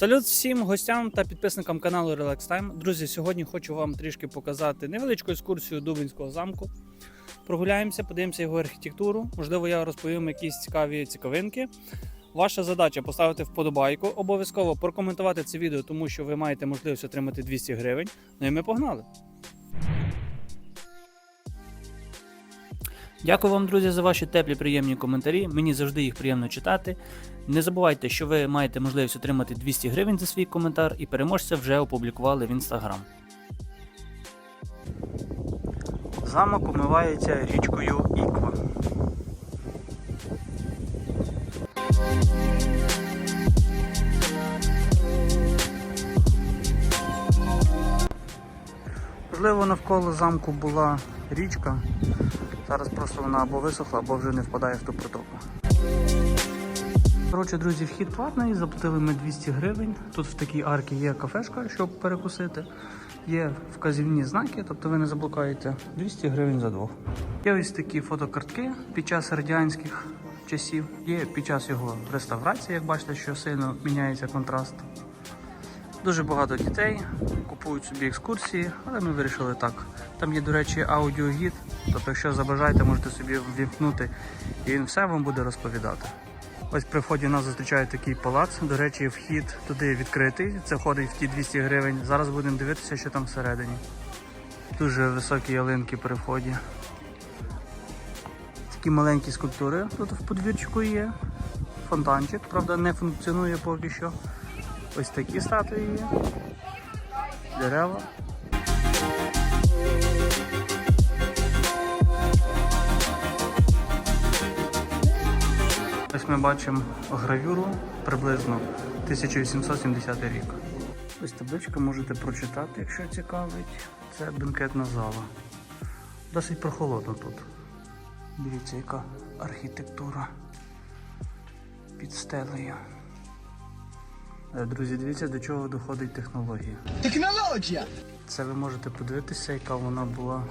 Салют всім гостям та підписникам каналу Relax Time. Друзі, сьогодні хочу вам трішки показати невеличку екскурсію Дубинського замку. Прогуляємося, подивимося його архітектуру. Можливо, я розповім якісь цікаві цікавинки. Ваша задача поставити вподобайку, обов'язково прокоментувати це відео, тому що ви маєте можливість отримати 200 гривень. Ну і ми погнали. Дякую вам, друзі, за ваші теплі приємні коментарі. Мені завжди їх приємно читати. Не забувайте, що ви маєте можливість отримати 200 гривень за свій коментар, і переможця вже опублікували в інстаграм. Замок умивається річкою Іква. Можливо, навколо замку була річка. Зараз просто вона або висохла, або вже не впадає в ту протоку. Коротше, друзі, вхід платний, заплатили ми 200 гривень. Тут в такій арці є кафешка, щоб перекусити. Є вказівні знаки, тобто ви не заблукаєте 200 гривень за двох. Є ось такі фотокартки під час радянських часів. Є під час його реставрації, як бачите, що сильно міняється контраст. Дуже багато дітей купують собі екскурсії, але ми вирішили так. Там є, до речі, аудіогід, тобто, якщо забажаєте, можете собі ввімкнути і він все вам буде розповідати. Ось при вході нас зустрічає такий палац. До речі, вхід туди відкритий. Це входить в ті 200 гривень. Зараз будемо дивитися, що там всередині. Дуже високі ялинки при вході. Такі маленькі скульптури тут в подвірчику є. Фонтанчик, правда, не функціонує поки що. Ось такі статуї є. Дерева. Ось ми бачимо гравюру приблизно 1870 рік. Ось табличка можете прочитати, якщо цікавить. Це бенкетна зала. Досить прохолодно тут. Дивіться, яка архітектура під стелею. Е, Друзі, дивіться, до чого доходить технологія. Технологія! Це ви можете подивитися, яка вона була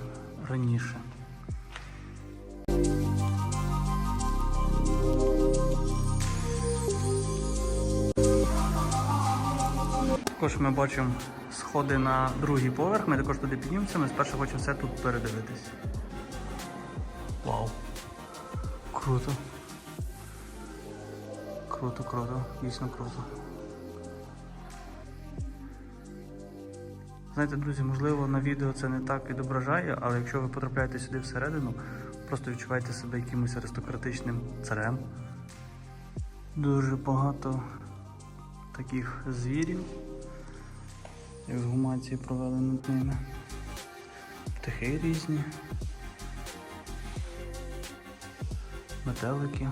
раніше. Також ми бачимо сходи на другий поверх. Ми також туди піднімемося. Ми спершу хочемо все тут передивитись. Вау! Круто. Круто, круто, дійсно круто. Знаєте, друзі, можливо, на відео це не так відображає, але якщо ви потрапляєте сюди всередину, просто відчуваєте себе якимось аристократичним царем. Дуже багато таких звірів. Ексгумації провели над ними. Птахи різні. Метелики.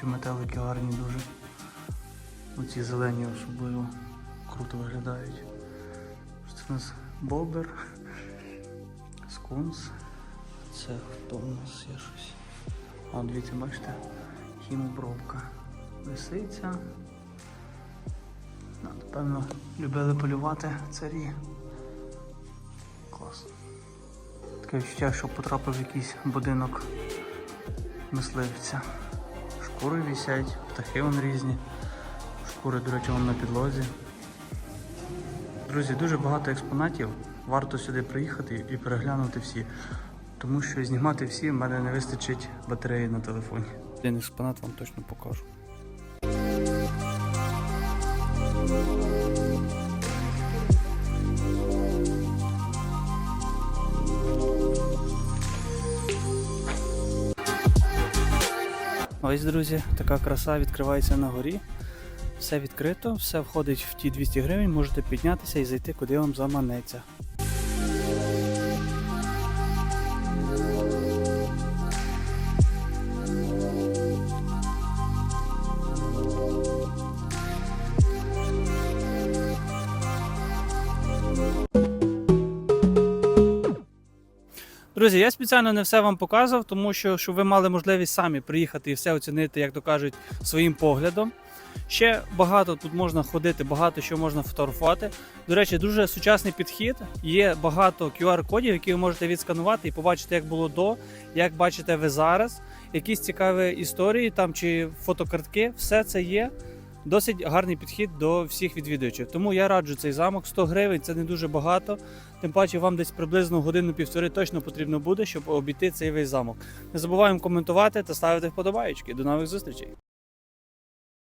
Чи метелики гарні дуже. Оці зелені особливо круто виглядають. Це у нас бобер, скунс. Це хто у нас є щось? А, дивіться, бачите, хімобробка. Лисиця. Ну, Напевно, любили полювати царі. Клас. Таке відчуття, що потрапив в якийсь будинок мисливця. Шкури вісять, птахи вон різні. Шкури, до речі, вон на підлозі. Друзі, дуже багато експонатів. Варто сюди приїхати і переглянути всі. Тому що знімати всі в мене не вистачить батареї на телефоні. Один експонат вам точно покажу. Ось, друзі, така краса відкривається на горі. Все відкрито, все входить в ті 200 гривень, можете піднятися і зайти, куди вам заманеться. Друзі, я спеціально не все вам показував, тому що щоб ви мали можливість самі приїхати і все оцінити, як то кажуть, своїм поглядом. Ще багато тут можна ходити, багато що можна фотографувати. До речі, дуже сучасний підхід. Є багато QR-кодів, які ви можете відсканувати і побачити, як було до, як бачите ви зараз. Якісь цікаві історії там чи фотокартки, все це є. Досить гарний підхід до всіх відвідувачів. Тому я раджу цей замок. 100 гривень це не дуже багато. Тим паче вам десь приблизно годину-півтори точно потрібно буде, щоб обійти цей весь замок. Не забуваємо коментувати та ставити вподобаєчки. До нових зустрічей!